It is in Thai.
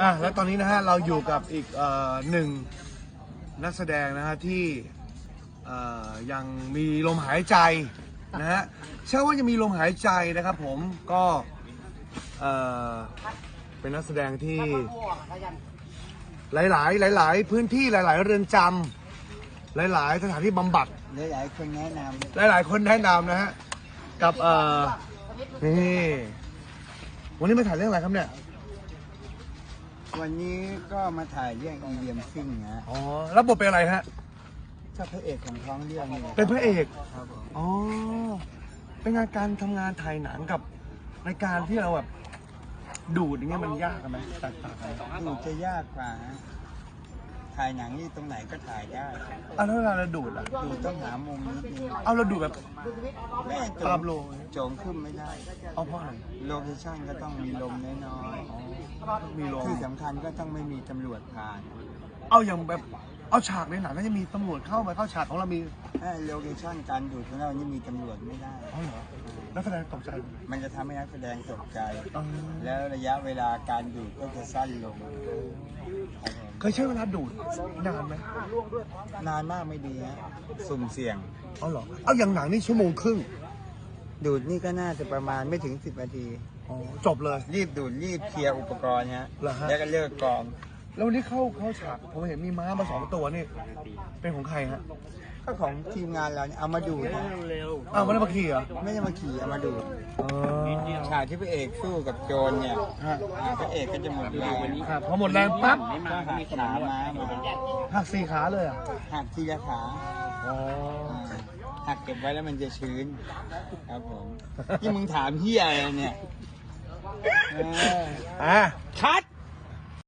อะแล้วตอนนี้นะฮะเราอยู่กับอีกเอ่อหนึ่งนักแสดงนะฮะที่เอ่อยังมีลมหายใจนะฮะเชื่อว่าจะมีลมหายใจนะครับผมก็เอ่อเป็นนักแสดงที่หลาย ๆ หลาย ๆ พื้นที่หลาย ๆ เรือนจำหลาย ๆ สถานที่บำบัด หลายๆคนแนะนหลาย ๆ คนแนะนำนะฮะกับเอ่อนี่วันนี้มาถ่ายเรื่องอะไรครับเนี่ยำ วันนี้ก็มาถ่ายเรื่องอีเลียมซิ่งนะอ๋อแล้วบทเป็นอะไรฮะก็พระเอกของท้องเรื่องนี่แหลเป็นพระเอกครับผมอ๋อเป็นงานการทำงานถ่ายหนังกับในการที่เราแบบดูดอย่างเงี้ยมันยากกันไหมแตกต่างกันไหมดูจะยากกว่านะ ถ่ายหนังนี่ตรงไหนก็ถ่ายได้เอาแล้วเวลาเราดูดล่ะ ดูต้องหามุมนิดนึงเอาเราดูดแบบ แม่โจตามงโลโจงขึ้นไม่ได้ เอาเพราะอะไรโลเคชั่นก็ต้องมีลมน้อยมีโลๆที่สำคัญก็ต้องไม่มีตำรวจผ่าน เอาอย่างแบบเอาฉากในหนังก็จะมีตำรวจเข้ามาเข้าฉากของเรามีถ้าโลเคชั่นการดูดของเรานี่มีตำรวจไม่ได้ อ๋อเหรอนักแสดงตกใจไหมมันจะทำให้นักแสดงตกใจอ๋อแล้วระยะเวลาการดูดก็จะสั้นลงครับผมเคยใช้เวลาดูดนานไหมนานมากไม่ดีฮะสุ่มเสี่ยงเอาเหรอเอาอย่างหนังนี่ชั่วโมงครึ่งดูดนี่ก็น่าจะประมาณไม่ถึง 10นาที อ๋อจบเลย รีบดูดรีบเคลียร์อุปกรณ์ฮะเหรอฮะ แล้วก็เลิกกอง แล้ววันนี้เข้าเข้าฉากผมเห็นมีม้ามาสองตัวนี่ เป็นของใครฮะก็ของทีมงานเราเนี่ยเอามาดูดนะอ้าวไม่ได้มาขี่เหรอไม่ได้มาขี่เอามาดูดอ๋อ ฉากที่พระเอกสู้กับโจรเนี่ยฮะ อ่าพระเอกก็จะหมดแรงครับพอหมดแรงปั๊บก็หักขาม้ามาหักสี่ขาเลยอะหักทีละขาอ๋อหักเก็บไว้แล้วมันจะชื้น ครับผมนี่มึงถามเฮียอะไรเนี่ยเอออะคัด